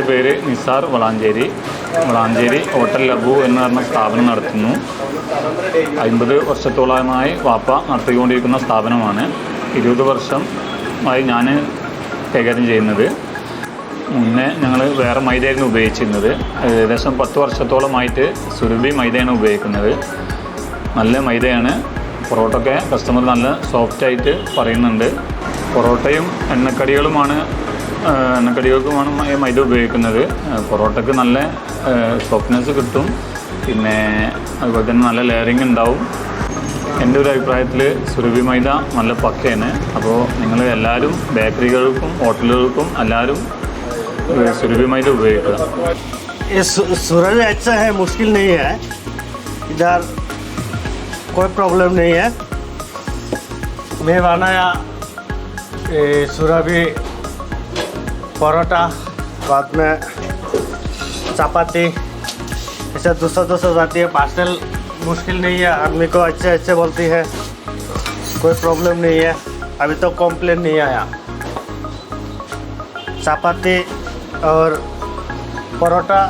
എന്റെ പേര് നിസാർ വളാഞ്ചേരി. വളാഞ്ചേരി ഹോട്ടൽ ലബു എന്ന് പറഞ്ഞ സ്ഥാപനം നടത്തുന്നു. അൻപത് വർഷത്തോളമായി വാപ്പ നടത്തിക്കൊണ്ടിരിക്കുന്ന സ്ഥാപനമാണ്. ഇരുപത് വർഷമായി ഞാൻ കൈകാര്യം ചെയ്യുന്നത്. മുന്നേ ഞങ്ങൾ വേറെ മൈദയായിരുന്നു ഉപയോഗിച്ചിരുന്നത്. ഏകദേശം പത്ത് വർഷത്തോളമായിട്ട് സുരഭി മൈദയാണ് ഉപയോഗിക്കുന്നത്. നല്ല മൈദയാണ്. പൊറോട്ടയൊക്കെ കസ്റ്റമർ നല്ല സോഫ്റ്റായിട്ട് പറയുന്നുണ്ട്. പൊറോട്ടയും എണ്ണക്കടികളുമാണ് എണ്ണക്കടികൾക്കുമാണ് മൈ- മൈദ ഉപയോഗിക്കുന്നത് ആ, പൊറോട്ടയ്ക്ക് നല്ല സോഫ്റ്റ്നെസ് കിട്ടും പിന്നെ അതുപോലെ തന്നെ നല്ല ലെയറിങ് ഉണ്ടാവും എൻ്റെ ഒരു അഭിപ്രായത്തിൽ സുരഭി മൈദ നല്ല പക്കയാണ് അപ്പോൾ നിങ്ങൾ എല്ലാവരും ബേക്കറികൾക്കും ഹോട്ടലുകൾക്കും എല്ലാവരും ഏ, സുരഭി മൈദ ഉപയോഗിക്കുക ये सु- सूरज अच्छा है मुश्किल नहीं है इधर कोई प्रॉब्लम नहीं है मैं बनाया ये सूरभी परोठा बाद में चपाती ऐसे दूसरा दूसरा जाती है पार्सल मुश्किल नहीं है आदमी को अच्छे अच्छे बोलती है कोई प्रॉब्लम नहीं है अभी तो कॉम्प्लेन नहीं आया चपाती और परोठा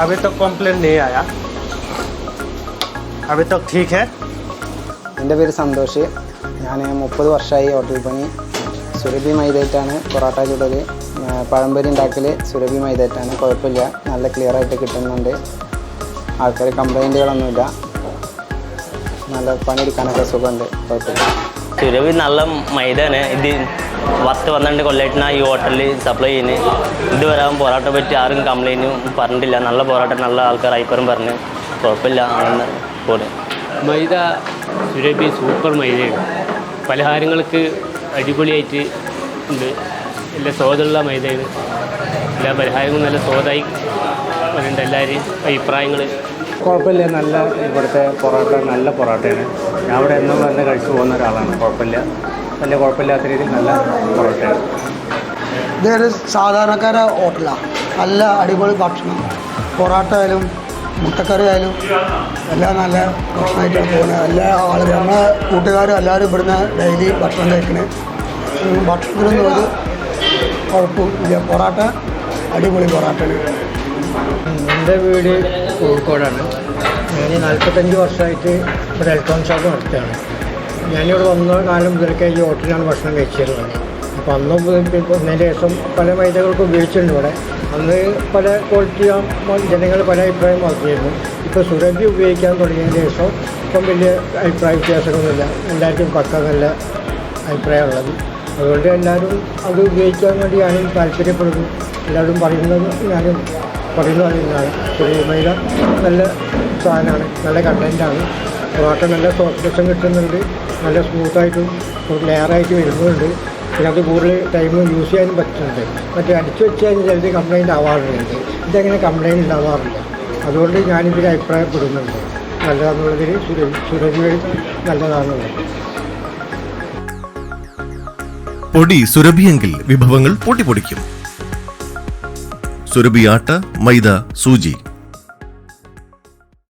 अभी तक कंप्लेन नहीं आया अभी तक ठीक है എൻ്റെ പേര് സന്തോഷ് ഞാൻ മുപ്പത് വർഷമായി ഹോട്ടൽ പണി സുരഭി മൈദായിട്ടാണ് പൊറോട്ട ചുടൽ പഴംപൊരി ഉണ്ടാക്കൽ സുരഭി മൈദായിട്ടാണ് കുഴപ്പമില്ല. നല്ല ക്ലിയർ ആയിട്ട് കിട്ടുന്നുണ്ട്. ആൾക്കാർ കംപ്ലൈന്റുകളൊന്നുമില്ല നല്ല പണിയെടുക്കാനൊക്കെ സുഖമുണ്ട്. കുഴപ്പമില്ല. സുരഭി നല്ല മൈദാണ് ഇത് പത്ത് പന്ത്രണ്ട് കൊല്ലായിട്ടാണ് ഈ ഹോട്ടലിൽ സപ്ലൈ ചെയ്യുന്നത്. ഇതുവരെ പൊറോട്ട പറ്റി ആരും കംപ്ലൈന്റും പറഞ്ഞിട്ടില്ല. നല്ല പൊറോട്ട നല്ല ആൾക്കാർ അഭിപ്രായം പറഞ്ഞ്. കുഴപ്പമില്ല. അങ്ങനെ പോലെ മൈദ സുരഭി സൂപ്പർ മൈദയാണ്. പലഹാരങ്ങൾക്ക് അടിപൊളിയായിട്ട് ഉണ്ട്. നല്ല സ്വാദുള്ള മൈദയാണ് എല്ലാ പരിഹാരങ്ങളും നല്ല സ്വാദായി വരുന്നുണ്ട് എല്ലാവരും അഭിപ്രായങ്ങൾ കുഴപ്പമില്ല. നല്ല ഇവിടുത്തെ പൊറോട്ട നല്ല പൊറോട്ടയാണ്. ഞാൻ അവിടെ എന്നും തന്നെ കഴിച്ചു പോകുന്ന ഒരാളാണ്. കുഴപ്പമില്ല. നല്ല കുഴപ്പമില്ലാത്ത രീതിയിൽ നല്ല പൊറോട്ടയാണ്. ഇതൊരു സാധാരണക്കാര ഹോട്ടലാണ്. നല്ല അടിപൊളി ഭക്ഷണം. പൊറോട്ട ആയാലും മുട്ടക്കറി ആയാലും എല്ലാം നല്ല ഭക്ഷണമായിട്ടാണ് പോകുന്നത്. എല്ലാ ആളുകളും നമ്മളെ കൂട്ടുകാരും എല്ലാവരും ഇവിടുന്ന് ഡെയിലി ഭക്ഷണം കഴിക്കണേ. ഭക്ഷണത്തിനൊന്നും ഒരു കുഴപ്പമില്ല പൊറോട്ട അടിപൊളി പൊറാട്ടയാണ്. എന്റെ വീട് കോഴിക്കോടാണ്. ഞാൻ നാൽപ്പത്തഞ്ച് വർഷമായിട്ട് ഇവിടെ ഇലക്ട്രോണിക് ഷോപ്പ് നടത്തുകയാണ്. ഞാനിവിടെ വന്ന കാലം മുതലൊക്കെ ഈ ഹോട്ടലിലാണ് ഭക്ഷണം കഴിച്ചിരുന്നത് അപ്പോൾ അന്ന് വന്നതിന് ശേഷം പല മൈദകൾക്കും ഉപയോഗിച്ചിട്ടുണ്ട് ഇവിടെ. അന്ന് പല ക്വാളിറ്റി ജനങ്ങൾ പല അഭിപ്രായം വളർത്തിയിരുന്നു ഇപ്പോൾ സുരഭി ഉപയോഗിക്കാൻ തുടങ്ങിയതിന് ശേഷം ഇപ്പം വലിയ അഭിപ്രായ വ്യത്യാസങ്ങളൊന്നുമില്ല. എല്ലാവർക്കും പക്ക നല്ല അഭിപ്രായമുള്ളത്. അതുകൊണ്ട് എല്ലാവരും അത് ഉപയോഗിക്കാൻ വേണ്ടി ഞാനും താല്പര്യപ്പെടുന്നു. എല്ലാവരും പറയുന്നത് ഞാനും പറയുന്നത് പറയുന്നതാണ് സുരഭി മൈദ നല്ല സാധനമാണ്. നല്ല കണ്ടന്റാണ് പൊറോട്ട നല്ല സോഫ്റ്റ്നെസ്സും കിട്ടുന്നുണ്ട്. നല്ല സ്മൂത്തായിട്ടും ലെയറായിട്ട് വരുന്നുണ്ട്. അത് കൂടുതൽ ടൈം യൂസ് ചെയ്യാനും പറ്റുന്നുണ്ട്. മറ്റേ അടിച്ചു വെച്ച് കഴിഞ്ഞാൽ ചിലത് കംപ്ലൈന്റ് ആവാറുണ്ട്. ഇതങ്ങനെ കംപ്ലൈന്റ് ഉണ്ടാവാറില്ല. അതുകൊണ്ട് ഞാനിതിൽ അഭിപ്രായപ്പെടുന്നുണ്ട്. നല്ലതാണെന്നുള്ളതിൽ സുരഭി നല്ലതാണെന്നുള്ളത് പൊടി സുരഭിയെങ്കിൽ വിഭവങ്ങൾ സുരഭി ആട്ട മൈദ സൂചി.